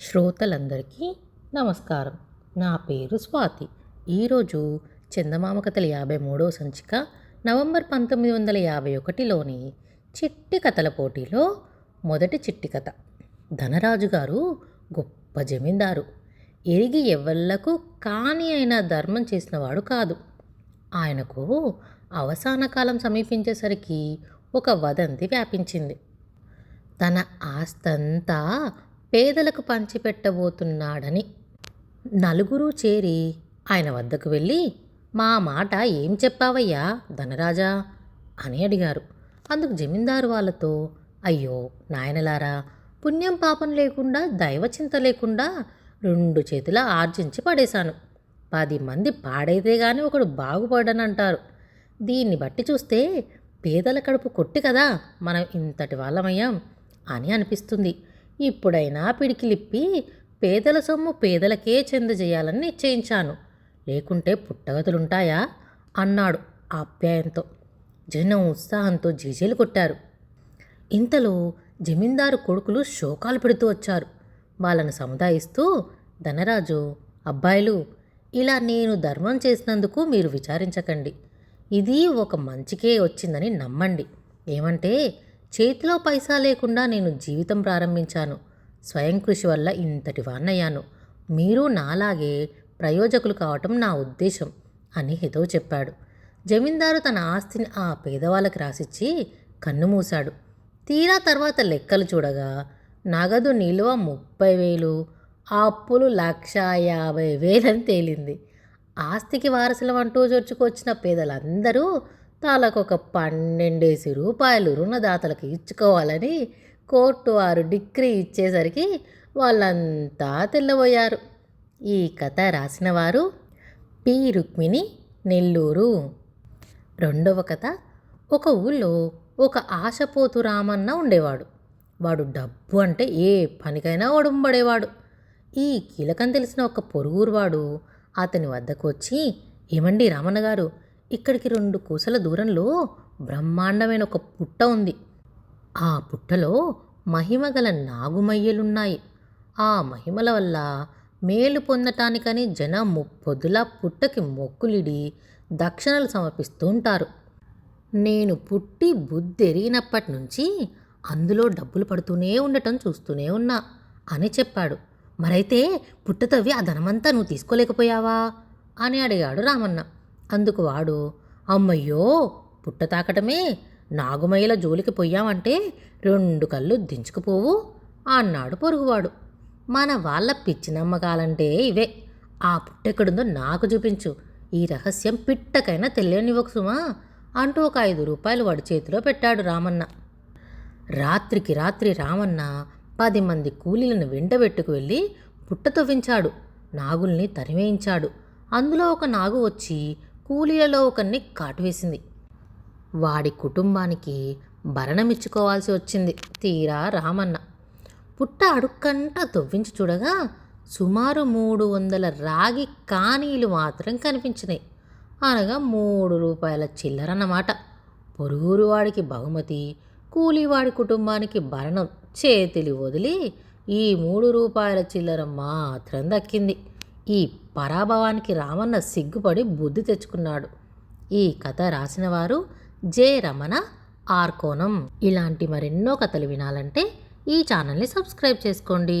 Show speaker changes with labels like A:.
A: శ్రోతలందరికీ నమస్కారం. నా పేరు స్వాతి. ఈరోజు చందమామ కథల యాభై మూడో సంచిక నవంబర్ పంతొమ్మిది వందల యాభై ఒకటిలోని చిట్టి కథల పోటీలో మొదటి చిట్టి కథ. ధనరాజు గారు గొప్ప జమీందారు. ఎరిగి ఎవళ్ళకు కాని అయిన ధర్మం చేసినవాడు కాదు. ఆయనకు అవసాన కాలం సమీపించేసరికి ఒక వదంతి వ్యాపించింది. తన ఆస్తంతా పేదలకు పంచిపెట్టబోతున్నాడని. నలుగురు చేరి ఆయన వద్దకు వెళ్ళి మా మాట ఏం చెప్పావయ్యా ధనరాజా? అని అడిగారు. అందుకు జమీందారు వాళ్ళతో అయ్యో నాయనలారా పుణ్యం పాపం లేకుండా దైవచింత లేకుండా రెండు చేతుల ఆర్జించి పడేశాను. పది మంది పాడైతే గాని ఒకడు బాగుపడనంటారు. దీన్ని బట్టి చూస్తే పేదల కడుపు కొట్టి కదా మనం ఇంతటి వాళ్ళమయ్యాం అని అనిపిస్తుంది. ఇప్పుడైనా పిడికిలిప్పి పేదల సొమ్ము పేదలకే చెందజేయాలని నిశ్చయించాను. లేకుంటే పుట్టగతులుంటాయా? అన్నాడు ఆప్యాయంతో. జనం ఉత్సాహంతో జీజేలు కొట్టారు. ఇంతలో జమీందారు కొడుకులు శోకాలు పెడుతూ వచ్చారు. వాళ్ళను సముదాయిస్తూ ధనరాజు అబ్బాయిలు ఇలా నేను ధర్మం చేసినందుకు మీరు విచారించకండి. ఇది ఒక మంచికే వచ్చిందని నమ్మండి. ఏమంటే చేతిలో పైసా లేకుండా నేను జీవితం ప్రారంభించాను. స్వయం కృషి వల్ల ఇంతటి వాన్నయ్యాను. మీరు నాలాగే ప్రయోజకులు కావటం నా ఉద్దేశం అని హితవు చెప్పాడు. జమీందారు తన ఆస్తిని ఆ పేదవాళ్ళకి రాసిచ్చి కన్ను మూశాడు. తీరా తర్వాత లెక్కలు చూడగా నగదు నిల్వ ముప్పై వేలు ఆ అప్పులు లక్ష యాభై వేలని తేలింది. ఆస్తికి వారసులం అంటూ చొచ్చుకొచ్చిన పేదలందరూ తలకొక పన్నెండేసి రూపాయలు రుణదాతలకు ఇచ్చుకోవాలని కోర్టు వారు డిగ్రీ ఇచ్చేసరికి వాళ్ళంతా తెల్లబోయారు. ఈ కథ రాసినవారు పి. రుక్మిణి నెల్లూరు. రెండవ కథ ఒక ఊళ్ళో ఒక ఆశపోతు రామన్న ఉండేవాడు. వాడు డబ్బు అంటే ఏ పనికైనా ఒడంబడేవాడు. ఈ కీలకం తెలిసిన ఒక పొరుగురువాడు అతని వద్దకు వచ్చి ఏమండి రామన్న గారు ఇక్కడికి రెండు కూసల దూరంలో బ్రహ్మాండమైన ఒక పుట్ట ఉంది. ఆ పుట్టలో మహిమగల నాగుమయ్యలున్నాయి. ఆ మహిమల వల్ల మేలు పొందటానికని జనం ముప్పొద్దులా పుట్టకి మొక్కులిడి దక్షిణలు సమర్పిస్తూ ఉంటారు. నేను పుట్టి బుద్ధెరిగినప్పటి నుంచి అందులో డబ్బులు పడుతూనే ఉండటం చూస్తూనే ఉన్నా అని చెప్పాడు. మరైతే పుట్ట తవ్వి ఆ ధనమంతా నువ్వు తీసుకోలేకపోయావా? అని అడిగాడు రామన్న. అందుకు వాడు అమ్మయ్యో పుట్ట తాకటమే నాగుమయ్యల జోలికి పోయామంటే రెండు కళ్ళు దించుకుపోవు అన్నాడు పొరుగువాడు. మన వాళ్ళ పిచ్చి నమ్మకాలంటే ఇవే. ఆ పుట్టెక్కడుందో నాకు చూపించు. ఈ రహస్యం పిట్టకైనా తెలియనివ్వకు సుమా అంటూ ఒక ఐదు రూపాయలు వాడి చేతిలో పెట్టాడు రామన్న. రాత్రికి రాత్రి రామన్న పది మంది కూలీలను వెంటబెట్టుకు వెళ్ళి పుట్ట తవ్వించాడు. నాగుల్ని తరివేయించాడు అందులో ఒక నాగు వచ్చి కూలీలలో ఒకరిని కాటువేసింది. వాడి కుటుంబానికి భరణమిచ్చుకోవాల్సి వచ్చింది. తీరా రామన్న. పుట్ట అడుక్కంట తవ్వించి చూడగా సుమారు మూడు వందల రాగి కానీలు మాత్రం కనిపించినాయి. అనగా మూడు రూపాయల చిల్లరన్నమాట. పొరుగురు వాడికి బహుమతి కూలీవాడి కుటుంబానికి భరణం చేతిలి వదిలి ఈ మూడు రూపాయల చిల్లర మాత్రం దక్కింది. ఈ పరాభవానికి రామన్న సిగ్గుపడి బుద్ధి తెచ్చుకున్నాడు. ఈ కథ రాసినవారు జే. రమణ ఆర్కోణం ఇలాంటి మరెన్నో కథలు వినాలంటే ఈ ఛానల్ని సబ్స్క్రైబ్ చేసుకోండి.